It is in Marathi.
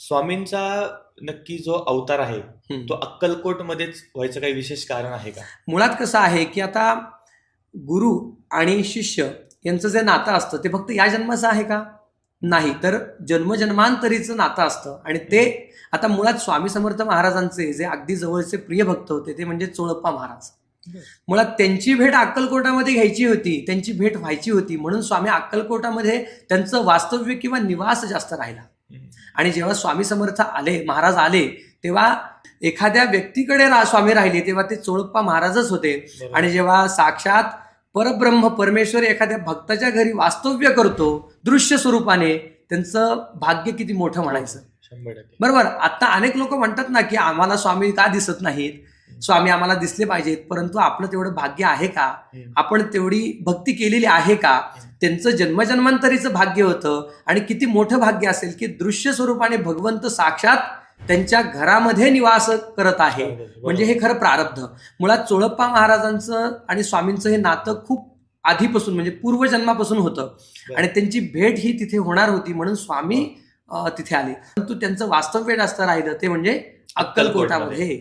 स्वामींचा नक्की जो अवतार आहे. तो अक्कलकोट मध्येच व्हायचं काही विशेष कारण आहे का मुळात कसं आहे की आता गुरु आणि शिष्य यांचं जे नातं असतं ते फक्त या जन्माचं आहे का नाही तर जन्मजन्मांतरीचं नातं असतं आणि ते आता मुळात स्वामी समर्थ महाराजांचे जे अगदी जवळचे प्रिय भक्त होते ते म्हणजे चोळप्पा महाराज. मुळात त्यांची भेट अक्कलकोटामध्ये घ्यायची होती त्यांची भेट व्हायची होती म्हणून स्वामी अक्कलकोटामध्ये त्यांचं वास्तव्य किंवा निवास जास्त राहिला. आणि जेव्हा स्वामी समर्थ आले महाराज आले तेव्हा एखाद्या व्यक्तीकडे रा स्वामी राहिले तेव्हा ते चोळप्पा महाराजच होते. आणि जेव्हा साक्षात परब्रह्म परमेश्वर एखाद्या भक्ताच्या घरी वास्तव्य करतो दृश्य स्वरूपाने त्यांचं भाग्य किती मोठं म्हणायचं. बरोबर? आता अनेक लोक म्हणतात ना की आम्हाला स्वामी का दिसत नाहीत? स्वामी आम्हाला दिसले पाहिजेत परंतु आपलं तेवढं भाग्य आहे का. आपण तेवढी भक्ती केलेली आहे का? त्यांचं जन्मजन्मांतरीचं भाग्य होतं. आणि किती मोठं भाग्य असेल की दृश्य स्वरूपाने भगवंत साक्षात त्यांच्या घरामध्ये निवास करत आहे. म्हणजे हे खरं प्रारब्ध. मुळात चोळप्पा महाराजांचं आणि स्वामींचं हे नातं खूप आधीपासून म्हणजे पूर्वजन्मापासून होतं. आणि त्यांची भेट ही तिथे होणार होती म्हणून स्वामी तिथे आले. परंतु त्यांचं वास्तव्य जास्त राहिलं ते म्हणजे अक्कलकोटामध्ये.